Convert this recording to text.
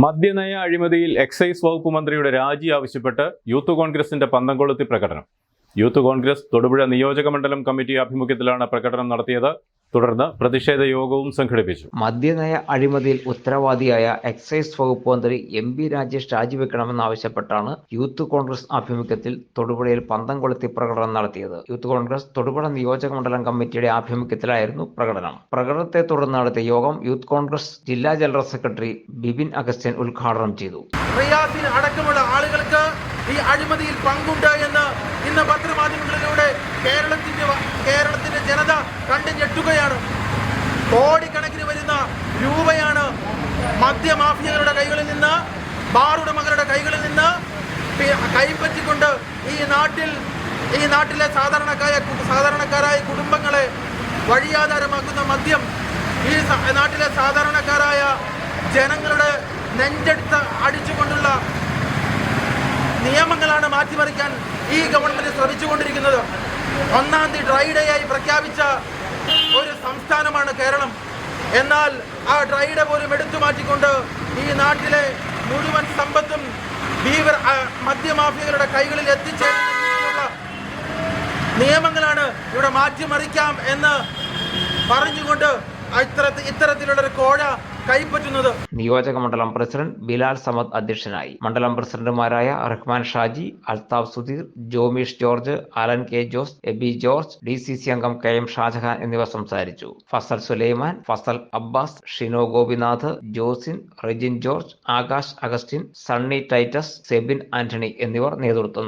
മദ്യനയ അഴിമതിയിൽ എക്സൈസ് വകുപ്പ് മന്ത്രിയുടെ രാജി ആവശ്യപ്പെട്ട് യൂത്ത് കോൺഗ്രസിന്റെ പന്തംകൊളുത്തി പ്രകടനം. യൂത്ത് കോൺഗ്രസ് തൊടുപുഴ നിയോജക മണ്ഡലം കമ്മിറ്റി ആഭിമുഖ്യത്തിലാണ് പ്രകടനം നടത്തിയത്. തുടർന്ന് പ്രതിഷേധ യോഗവും സംഘടിപ്പിച്ചു. മദ്യനയ അഴിമതിയിൽ ഉത്തരവാദിയായ എക്സൈസ് വകുപ്പ് മന്ത്രി എം പി രാജേഷ് രാജിവെക്കണമെന്നാവശ്യപ്പെട്ടാണ് യൂത്ത് കോൺഗ്രസ് ആഭിമുഖ്യത്തിൽ തൊടുപുഴയിൽ പന്തം കൊളുത്തി പ്രകടനം നടത്തിയത്. യൂത്ത് കോൺഗ്രസ് തൊടുപുഴ നിയോജക മണ്ഡലം കമ്മിറ്റിയുടെ ആഭിമുഖ്യത്തിലായിരുന്നു പ്രകടനം. പ്രകടനത്തെ തുടർന്ന് നടത്തിയ യോഗം യൂത്ത് കോൺഗ്രസ് ജില്ലാ ജനറൽ സെക്രട്ടറി ബിബിൻ അഗസ്റ്റ്യൻ ഉദ്ഘാടനം ചെയ്തു. അടക്കമുള്ള ആളുകൾക്ക് ഈ അഴിമതിയിൽ പങ്കുണ്ട് എന്ന് ഇന്ന് പത്രമാധ്യമങ്ങളിലൂടെ കേരളത്തിന്റെ കോടിക്കണക്കിന് വരുന്ന രൂപയാണ് മദ്യമാഫിയകളുടെ കൈകളിൽ നിന്ന് ബാറുടമകളുടെ കൈകളിൽ നിന്ന് കൈപ്പറ്റിക്കൊണ്ട് ഈ നാട്ടിൽ ഈ നാട്ടിലെ സാധാരണക്കാരായ സാധാരണക്കാരായ കുടുംബങ്ങളെ വഴിയാധാരമാക്കുന്ന മദ്യം ഈ നാട്ടിലെ സാധാരണക്കാരായ ജനങ്ങളുടെ നെഞ്ചെടുത്ത് അടിച്ചുകൊണ്ടുള്ള നിയമങ്ങളാണ് മാറ്റിമറിക്കാൻ ഈ ഗവൺമെന്റ് ശ്രമിച്ചുകൊണ്ടിരിക്കുന്നത്. ഒന്നാം തീയതി ഡ്രൈ ഡേ ആയി പ്രഖ്യാപിച്ച ഒരു സംസ്ഥാനമാണ് കേരളം. എന്നാൽ ആ ഡ്രൈഡെ പോലും എടുത്തു മാറ്റിക്കൊണ്ട് ഈ നാട്ടിലെ മുഴുവൻ സമ്പത്തും ഭീകര മദ്യമാഫിയകളുടെ കൈകളിൽ എത്തിച്ചേരുന്ന നിയമങ്ങളാണ് ഇവിടെ മാറ്റിമറിക്കാം എന്ന് പറഞ്ഞുകൊണ്ട് ഇത്തരത്തിൽ ഇത്തരത്തിലുള്ളൊരു കോഴ കൈപ്പറ്റുന്നത്. നിയോജക മണ്ഡലം പ്രസിഡന്റ് ബിലാൽ സമദ് അധ്യക്ഷനായി. മണ്ഡലം പ്രസിഡന്റുമാരായ Rahman Shaji Althaf Sudheer Jomeesh George Alan K Jose Abi George D C C അംഗം കെ എം ഷാജഹാൻ എന്നിവർ സംസാരിച്ചു. Fazal Sulaiman Fazal Abbas Shino Gopinath Josin Rejin George Akash Augustine Sunny Titus Sebin Antony എന്നിവർ നേതൃത്വം